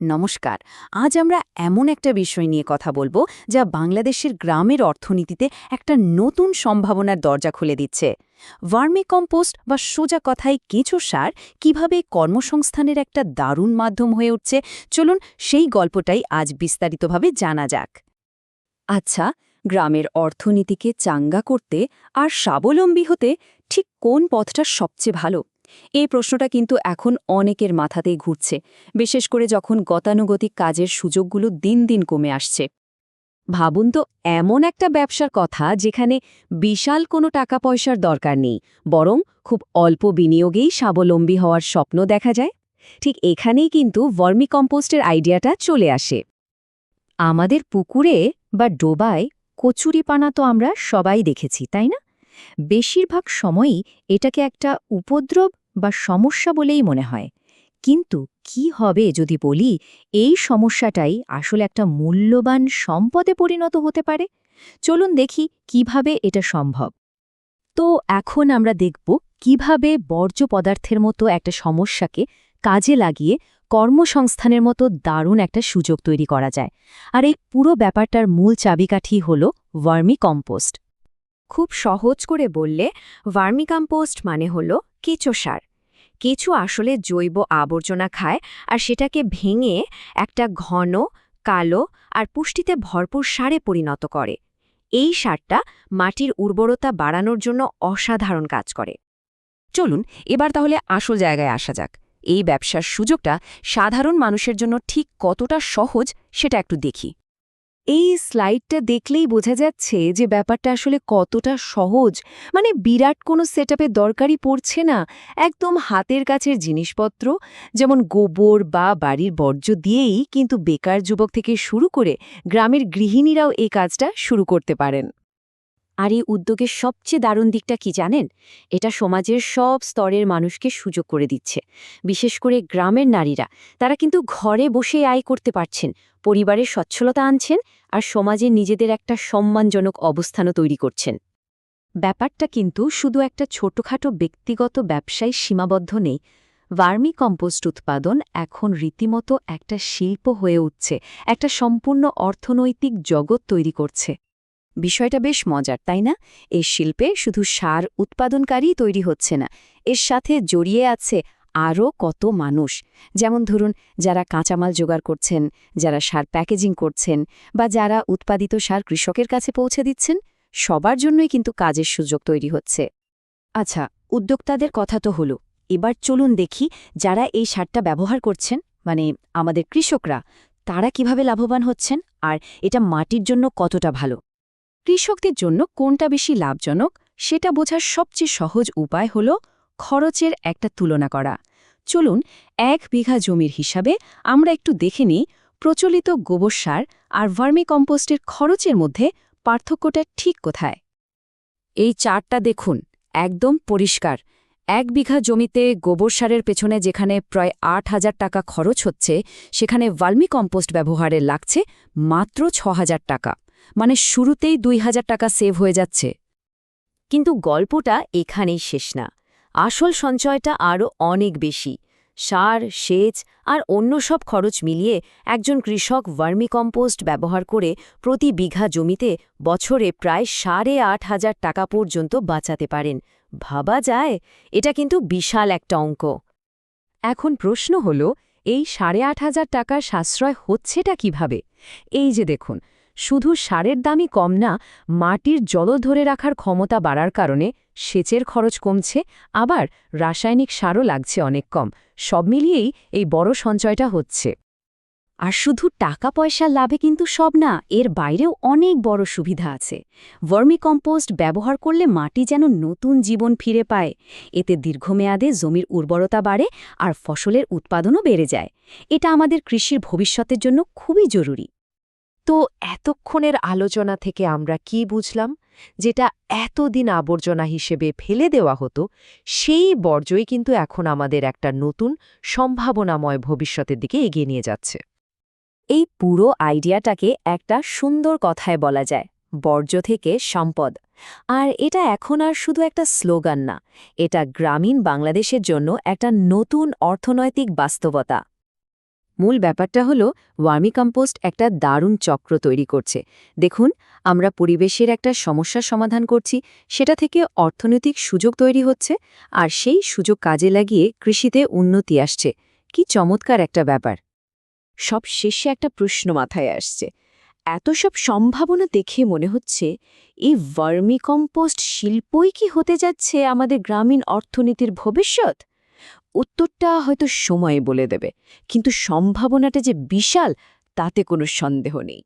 নমস্কার। আজ আমরা এমন একটা বিষয় নিয়ে কথা বলব যা বাংলাদেশের গ্রামের অর্থনীতিতে একটা নতুন সম্ভাবনার দরজা খুলে দিচ্ছে। ভার্মি কম্পোস্ট বা সোজা কথায় কেঁচো সার কীভাবে কর্মসংস্থানের একটা দারুণ মাধ্যম হয়ে উঠছে, চলুন সেই গল্পটাই আজ বিস্তারিতভাবে জানা যাক। আচ্ছা গ্রামের অর্থনীতিকে চাঙ্গা করতে আর স্বাবলম্বী হতে ঠিক কোন পথটা সবচেয়ে ভালো? এই প্রশ্নটা কিন্তু এখন অনেকের মাথাতেই ঘুরছে, বিশেষ করে যখন গতানুগতিক কাজের সুযোগগুলো দিন দিন কমে আসছে। ভাবুন তো, এমন একটা ব্যবসার কথা যেখানে বিশাল কোনো টাকা পয়সার দরকার নেই, বরং খুব অল্প বিনিয়োগেই স্বাবলম্বী হওয়ার স্বপ্ন দেখা যায়। ঠিক এখানেই কিন্তু ভার্মি কম্পোস্টের আইডিয়াটা চলে আসে। আমাদের পুকুরে বা ডোবায় কচুরিপানা তো আমরা সবাই দেখেছি, তাই না? বেশিরভাগ সময়ই এটাকে একটা উপদ্রব বা সমস্যা বলেই মনে হয়। কিন্তু কি হবে যদি বলি, এই সমস্যাটাই আসলে একটা মূল্যবান সম্পদে পরিণত হতে পারে? চলুন দেখি কীভাবে এটা সম্ভব। তো এখন আমরা দেখব কীভাবে বর্জ্য পদার্থের মতো একটা সমস্যাকে কাজে লাগিয়ে কর্মসংস্থানের মতো দারুণ একটা সুযোগ তৈরি করা যায়। আর এই পুরো ব্যাপারটার মূল চাবিকাঠি হল ভার্মি কম্পোস্ট খুব সহজ করে বললে, ভার্মিকম্পোস্ট মানে হল কেঁচো সার। কেঁচো আসলে জৈব আবর্জনা খায় আর সেটাকে ভেঙে একটা ঘন, কালো আর পুষ্টিতে ভরপুর সারে পরিণত করে। এই সারটা মাটির উর্বরতা বাড়ানোর জন্য অসাধারণ কাজ করে। চলুন, এবার তাহলে আসল জায়গায় আসা যাক। এই ব্যবসার সুযোগটা সাধারণ মানুষের জন্য ঠিক কতটা সহজ সেটা একটু দেখি। এই স্লাইডটা দেখলেই বোঝা যাচ্ছে যে ব্যাপারটা আসলে কতটা সহজ। মানে বিরাট কোনো সেট দরকারই পড়ছে না। একদম হাতের কাছের জিনিসপত্র, যেমন গোবর বা বাড়ির বর্জ্য দিয়েই কিন্তু বেকার যুবক থেকে শুরু করে গ্রামের গৃহিণীরাও এই কাজটা শুরু করতে পারেন। আর এই উদ্যোগের সবচেয়ে দারুণ দিকটা কি জানেন? এটা সমাজের সব স্তরের মানুষকে সুযোগ করে দিচ্ছে। বিশেষ করে গ্রামের নারীরা। তারা কিন্তু ঘরে বসে আয় করতে পারছেন পরিবারের সচ্ছলতা আনছেন আর সমাজে নিজেদের একটা সম্মানজনক অবস্থানও তৈরি করছেন। ব্যাপারটা কিন্তু শুধু একটা ছোটখাটো ব্যক্তিগত ব্যবসায় সীমাবদ্ধ নেই। ভার্মি কম্পোস্ট উৎপাদন এখন রীতিমতো একটা শিল্প হয়ে উঠছে, একটা সম্পূর্ণ অর্থনৈতিক জগৎ তৈরি করছে। বিষয়টা বেশ মজার, তাই না? এই শিল্পে শুধু সার উৎপাদনকারী তৈরি হচ্ছে না, এর সাথে জড়িয়ে আছে আরও কত মানুষ। যেমন ধরুন, যারা কাঁচামাল জোগাড় করছেন, যারা সার প্যাকেজিং করছেন, বা যারা উৎপাদিত সার কৃষকের কাছে পৌঁছে দিচ্ছেন, সবার জন্যই কিন্তু কাজের সুযোগ তৈরি হচ্ছে। আচ্ছা উদ্যোক্তাদের কথা তো হলো, এবার চলুন দেখি যারা এই সারটা ব্যবহার করছেন মানে আমাদের কৃষকরা, তারা কীভাবে লাভবান হচ্ছেন, আর এটা মাটির জন্য কতটা ভালো? কৃষকদের জন্য কোনটা বেশি লাভজনক, সেটা বোঝার সবচেয়ে সহজ উপায় হল খরচের একটা তুলনা করা। চলুন, এক বিঘা জমির হিসাবে আমরা একটু দেখে নিই প্রচলিত গোবর সার আর ভার্মি কম্পোস্টের খরচের মধ্যে পার্থক্যটা ঠিক কোথায়। এই চারটা দেখুন, একদম পরিষ্কার। এক বিঘা জমিতে গোবর সারের পেছনে যেখানে প্রায় আট হাজার টাকা খরচ হচ্ছে, সেখানে ভার্মি কম্পোস্ট ব্যবহারে লাগছে মাত্র ছ হাজার টাকা। মানে শুরুতেই দুই হাজার টাকা সেভ হয়ে যাচ্ছে। কিন্তু গল্পটা এখানেই শেষ না। আসল সঞ্চয়টা আরও অনেক বেশি। সার, সেচ আর অন্য সব খরচ মিলিয়ে একজন কৃষক ভার্মিকম্পোস্ট ব্যবহার করে প্রতি বিঘা জমিতে বছরে প্রায় সাড়ে আট হাজার টাকা পর্যন্ত বাঁচাতে পারেন। ভাবা যায়, এটা কিন্তু বিশাল একটা অঙ্ক। এখন প্রশ্ন হল, এই সাড়ে আট হাজার টাকার সাশ্রয় হচ্ছেটা কীভাবে? এই যে দেখুন শুধু সারের দামই কম না, মাটির জল ধরে রাখার ক্ষমতা বাড়ার কারণে সেচের খরচ কমছে, আবার রাসায়নিক সারও লাগছে অনেক কম। সব মিলিয়েই এই বড় সঞ্চয়টা হচ্ছে। আর শুধু টাকা পয়সার লাভে কিন্তু সব না, এর বাইরেও অনেক বড় সুবিধা আছে। ভার্মি কম্পোস্ট ব্যবহার করলে মাটি যেন নতুন জীবন ফিরে পায়। এতে দীর্ঘমেয়াদে জমির উর্বরতা বাড়ে আর ফসলের উৎপাদনও বেড়ে যায়। এটা আমাদের কৃষির ভবিষ্যতের জন্য খুবই জরুরি। তো এতক্ষণের আলোচনা থেকে আমরা কি বুঝলাম? যেটা এতদিন আবর্জনা হিসেবে ফেলে দেওয়া হতো, সেই বর্জ্যই কিন্তু এখন আমাদের একটা নতুন সম্ভাবনাময় ভবিষ্যতের দিকে এগিয়ে নিয়ে যাচ্ছে। এই পুরো আইডিয়াটাকে একটা সুন্দর কথায় বলা যায়, বর্জ্য থেকে সম্পদ। আর এটা এখন আর শুধু একটা স্লোগান না, এটা গ্রামীণ বাংলাদেশের জন্য একটা নতুন অর্থনৈতিক বাস্তবতা। মূল ব্যাপারটা হলো, ওয়ার্মি কম্পোস্ট একটা দারুণ চক্র তৈরি করছে। দেখুন, আমরা পরিবেশের একটা সমস্যা সমাধান করছি, সেটা থেকে অর্থনৈতিক সুযোগ তৈরি হচ্ছে, আর সেই সুযোগ কাজে লাগিয়ে কৃষিতে উন্নতি আসছে। কি চমৎকার একটা ব্যাপার! সব শেষে একটা প্রশ্ন মাথায় আসছে। এত সব সম্ভাবনা দেখে মনে হচ্ছে, এই ভার্মিকম্পোস্ট শিল্পই কি হতে যাচ্ছে আমাদের গ্রামীণ অর্থনীতির ভবিষ্যৎ? উত্তরটা হয়তো সময়ে বলে দেবে কিন্তু সম্ভাবনাটা যে বিশাল তাতে কোনো সন্দেহ নেই।